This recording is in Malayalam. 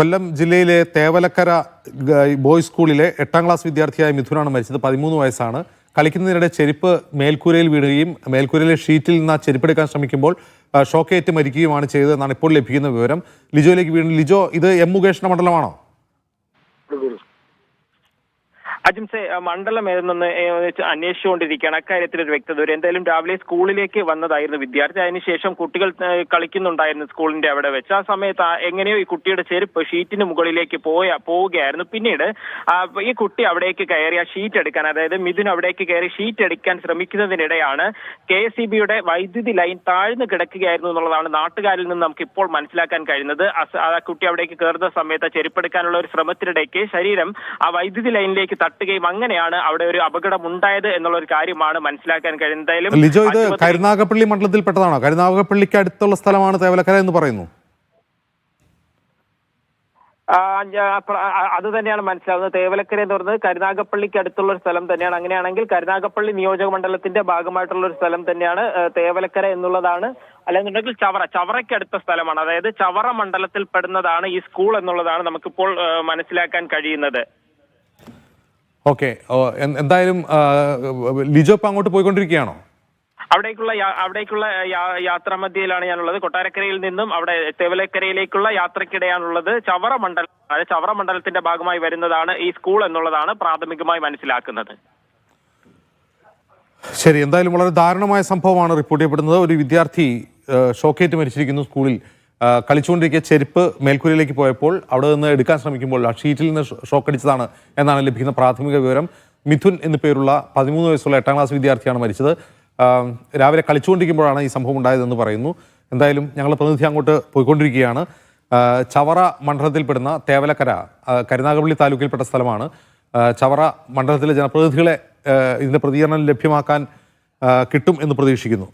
കൊല്ലം ജില്ലയിലെ തേവലക്കര ബോയ്സ് സ്കൂളിലെ എട്ടാം ക്ലാസ് വിദ്യാർത്ഥിയായ മിഥുനാണ് മരിച്ചത്. പതിമൂന്ന് വയസ്സാണ്. കളിക്കുന്നതിനിടെ ചെരുപ്പ് മേൽക്കൂരയിൽ വീഴുകയും മേൽക്കൂരയിലെ ഷീറ്റിൽ നിന്ന് ആ ചെരുപ്പെടുക്കാൻ ശ്രമിക്കുമ്പോൾ ഷോക്കേറ്റ് മരിക്കുകയുമാണ് ചെയ്തതെന്നാണ് ഇപ്പോൾ ലഭിക്കുന്ന വിവരം. ലിജോയിലേക്ക് വീണ് ലിജോ ഇത് എം മുകേഷിന്റെ മണ്ഡലമാണോ? അജിംസെ മണ്ഡലം ഏതെന്ന് അന്വേഷിച്ചുകൊണ്ടിരിക്കുകയാണ്. അക്കാര്യത്തിൽ ഒരു വ്യക്തത. വരും എന്തായാലും രാവിലെ സ്കൂളിലേക്ക് വന്നതായിരുന്നു വിദ്യാർത്ഥി. അതിനുശേഷം കുട്ടികൾ കളിക്കുന്നുണ്ടായിരുന്നു സ്കൂളിന്റെ അവിടെ വെച്ച്. ആ സമയത്ത് എങ്ങനെയോ ഈ കുട്ടിയുടെ ചെരുപ്പ് ഷീറ്റിന് മുകളിലേക്ക് പോയ പോവുകയായിരുന്നു. പിന്നീട് ഈ കുട്ടി അവിടേക്ക് കയറി ആ ഷീറ്റ് എടുക്കാൻ അതായത് മിഥുൻ അവിടേക്ക് കയറി ഷീറ്റ് എടുക്കാൻ ശ്രമിക്കുന്നതിനിടെയാണ് കെ എസ് വൈദ്യുതി ലൈൻ താഴ്ന്നു കിടക്കുകയായിരുന്നു എന്നുള്ളതാണ് നാട്ടുകാരിൽ നിന്ന് നമുക്ക് ഇപ്പോൾ മനസ്സിലാക്കാൻ കഴിയുന്നത്. ആ കുട്ടി അവിടേക്ക് കയറുന്ന സമയത്ത് ചെരുപ്പെടുക്കാനുള്ള ഒരു ശ്രമത്തിനിടയ്ക്ക് ശരീരം ആ വൈദ്യുതി ലൈനിലേക്ക് തട്ടുകയും അങ്ങനെയാണ് അവിടെ ഒരു അപകടം ഉണ്ടായത് എന്നുള്ള ഒരു കാര്യമാണ് മനസ്സിലാക്കാൻ കഴിയുന്നത്. എന്തായാലും ലിജോ ഇത് കരുനാഗപ്പള്ളി മണ്ഡലത്തിൽ പെട്ടതാണോ? കരുനാഗപ്പള്ളിക്ക് അടുത്തുള്ള സ്ഥലമാണ് തേവലക്കര എന്ന് പറയുന്നു. അത് തന്നെയാണ് മനസ്സിലാവുന്നത്. തേവലക്കര എന്ന് പറയുന്നത് കരുനാഗപ്പള്ളിക്ക് അടുത്തുള്ള ഒരു സ്ഥലം തന്നെയാണ്. അങ്ങനെയാണെങ്കിൽ കരുനാഗപ്പള്ളി നിയോജക മണ്ഡലത്തിന്റെ ഭാഗമായിട്ടുള്ള ഒരു സ്ഥലം തന്നെയാണ് തേവലക്കര എന്നുള്ളതാണ്. അല്ലെന്നുണ്ടെങ്കിൽ ചവറ ചവറയ്ക്ക് അടുത്ത സ്ഥലമാണ്. അതായത് ചവറ മണ്ഡലത്തിൽ പെടുന്നതാണ് ഈ സ്കൂൾ എന്നുള്ളതാണ് നമുക്കിപ്പോൾ മനസ്സിലാക്കാൻ കഴിയുന്നത്. ഓക്കെ. എന്തായാലും ലിജോ ഇപ്പം അങ്ങോട്ട് പോയിക്കൊണ്ടിരിക്കുകയാണോ? അവിടേക്കുള്ള അവിടേക്കുള്ള യാത്ര മധ്യയിലാണ് ഞാനുള്ളത്. കൊട്ടാരക്കരയിൽ നിന്നും അവിടെ തേവലക്കരയിലേക്കുള്ള യാത്രക്കിടെയാണുള്ളത്. ചവറ മണ്ഡലം അതായത് ചവറ മണ്ഡലത്തിന്റെ ഭാഗമായി വരുന്നതാണ് ഈ സ്കൂൾ എന്നുള്ളതാണ് പ്രാഥമികമായി മനസ്സിലാക്കുന്നത്. ശരി എന്തായാലും വളരെ ദാരുണമായ സംഭവമാണ് റിപ്പോർട്ട് ചെയ്യപ്പെടുന്നത്. ഒരു വിദ്യാർത്ഥി ഷോക്കേറ്റ് മരിച്ചിരിക്കുന്നു സ്കൂളിൽ. ആ, കളിച്ചുകൊണ്ടിരിക്കെ ചെരുപ്പ് മേൽക്കൂരയിലേക്ക് പോയപ്പോൾ അവിടെ നിന്ന് എടുക്കാൻ ശ്രമിക്കുമ്പോൾ ആ ഷീറ്റിൽ നിന്ന് ഷോക്ക് അടിച്ചതാണ് എന്നാണ് ലഭിക്കുന്ന പ്രാഥമിക വിവരം. മിഥുൻ എന്നു പേരുള്ള പതിമൂന്ന് വയസ്സുള്ള എട്ടാം ക്ലാസ് വിദ്യാർത്ഥിയാണ് മരിച്ചത്. രാവിലെ കളിച്ചുകൊണ്ടിരിക്കുമ്പോഴാണ് ഈ സംഭവം ഉണ്ടായതെന്ന് പറയുന്നു. എന്തായാലും ഞങ്ങളുടെ പ്രതിനിധി അങ്ങോട്ട് പോയിക്കൊണ്ടിരിക്കുകയാണ്. ചവറ മണ്ഡലത്തിൽപ്പെടുന്ന തേവലക്കര കരുനാഗപ്പള്ളി താലൂക്കിൽപ്പെട്ട സ്ഥലമാണ്. ചവറ മണ്ഡലത്തിലെ ജനപ്രതിനിധികളെ ഇതിന്റെ പ്രതികരണം ലഭ്യമാക്കാൻ കിട്ടും എന്ന് പ്രതീക്ഷിക്കുന്നു.